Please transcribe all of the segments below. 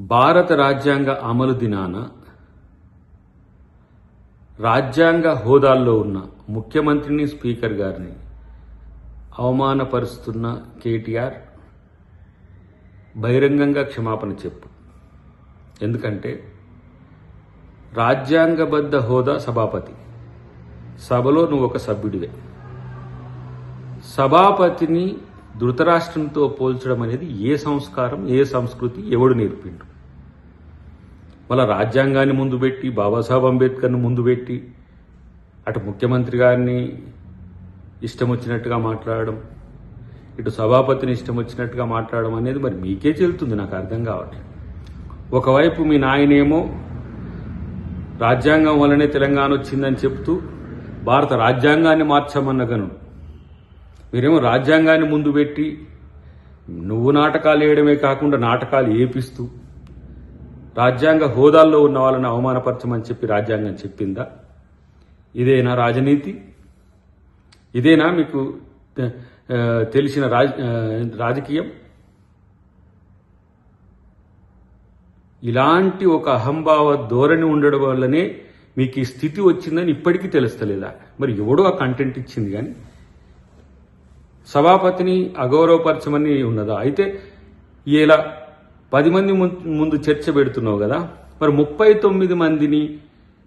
భారత రాజ్యాంగ అమలు దినాన రాజ్యాంగ హోదాల్లో ఉన్న ముఖ్యమంత్రిని స్పీకర్ గారిని అవమానపరుస్తున్న కేటీఆర్ బహిరంగంగా క్షమాపణ చెప్పు. ఎందుకంటే రాజ్యాంగబద్ధ హోదా సభాపతి. సభలో నువ్వు ఒక సభ్యుడివే. సభాపతిని ధృతరాష్ట్రంతో పోల్చడం అనేది ఏ సంస్కారం ఏ సంస్కృతి ఎవడు నేర్పిండు? మళ్ళీ రాజ్యాంగాన్ని ముందు పెట్టి బాబాసాహెబ్ అంబేద్కర్ని ముందు పెట్టి అటు ముఖ్యమంత్రి గారిని ఇష్టం వచ్చినట్టుగా మాట్లాడడం ఇటు సభాపతిని ఇష్టం వచ్చినట్టుగా మాట్లాడడం అనేది మరి మీకే చెల్తుంది నాకు అర్థం కావట్లేదు. ఒకవైపు మీ నాయనేమో రాజ్యాంగం వల్లనే తెలంగాణ వచ్చిందని చెప్తూ భారత రాజ్యాంగాన్ని మార్చామన్న గనుడు. మీరేమో రాజ్యాంగాన్ని ముందు పెట్టి నువ్వు నాటకాలు వేయడమే కాకుండా నాటకాలు ఏపిస్తూ రాజ్యాంగ హోదాల్లో ఉన్న వాళ్ళని అవమానపరచమని చెప్పి రాజ్యాంగం చెప్పిందా? ఇదేనా రాజనీతి? ఇదేనా మీకు తెలిసిన రాజ రాజకీయం? ఇలాంటి ఒక అహంభావ ధోరణి ఉండడం వల్లనే మీకు ఈ స్థితి వచ్చిందని ఇప్పటికీ తెలుస్తలేదా? మరి ఎవడో ఆ కంటెంట్ ఇచ్చింది కానీ. సభాపతిని అగౌరవపరచమని ఉన్నదా? అయితే ఇలా పది మంది ముందు చర్చ పెడుతున్నావు కదా? మరి ముప్పై తొమ్మిది మందిని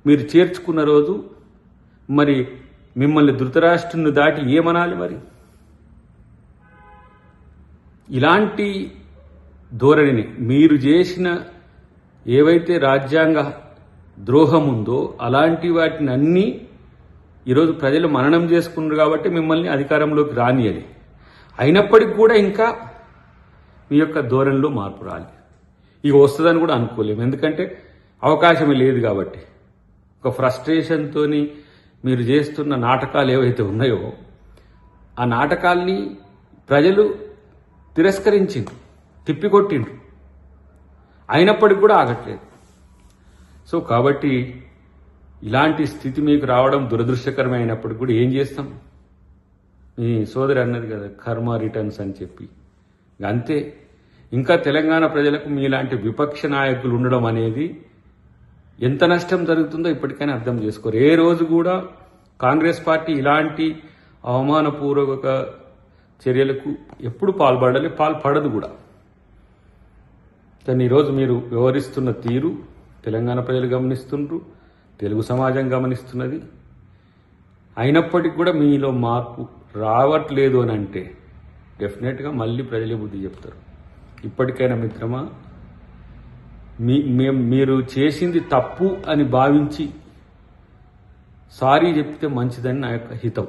మీరు చేర్చుకున్న రోజు మరి మిమ్మల్ని ధృతరాష్ట్రుని దాటి ఏమనాలి మరి? ఇలాంటి ధోరణిని మీరు చేసిన ఏవైతే రాజ్యాంగ ద్రోహం ఉందో అలాంటి వాటిని అన్నీ ఈరోజు ప్రజలు మననం చేసుకున్నారు కాబట్టి మిమ్మల్ని అధికారంలోకి రానియది అయినప్పటికీ కూడా ఇంకా మీ యొక్క ధోరణిలో మార్పు రాలి. ఇక వస్తుందని కూడా అనుకోలేము. ఎందుకంటే అవకాశమే లేదు కాబట్టి. ఒక ఫ్రస్ట్రేషన్తో మీరు చేస్తున్న నాటకాలు ఏవైతే ఉన్నాయో ఆ నాటకాల్ని ప్రజలు తిరస్కరించిండ్రు తిప్పికొట్టిండ్రు. అయినప్పటికీ కూడా ఆగట్లేదు. సో కాబట్టి ఇలాంటి స్థితి మీకు రావడం దురదృష్టకరమైనప్పటికీ కూడా ఏం చేస్తాం? మీ సోదరి అన్నది కదా కర్మ రిటర్న్స్ అని చెప్పి. అంతే. ఇంకా తెలంగాణ ప్రజలకు మీలాంటి విపక్ష నాయకులు ఉండడం అనేది ఎంత నష్టం జరుగుతుందో ఇప్పటికైనా అర్థం చేసుకోరు. ఏ రోజు కూడా కాంగ్రెస్ పార్టీ ఇలాంటి అవమానపూర్వక చర్యలకు ఎప్పుడు పాల్పడాలి పాల్పడదు కూడా. కానీ ఈరోజు మీరు వ్యవహరిస్తున్న తీరు తెలంగాణ ప్రజలు గమనిస్తుండ్రు తెలుగు సమాజం గమనిస్తున్నది. అయినప్పటికీ కూడా మీలో మార్పు రావట్లేదు అని అంటే డెఫినెట్గా మళ్ళీ ప్రజలే బుద్ధి చెప్తారు. ఇప్పటికైనా మిత్రమా మీ మేం మీరు చేసింది తప్పు అని భావించి సారీ చెప్తే మంచిదని నా యొక్క హితం.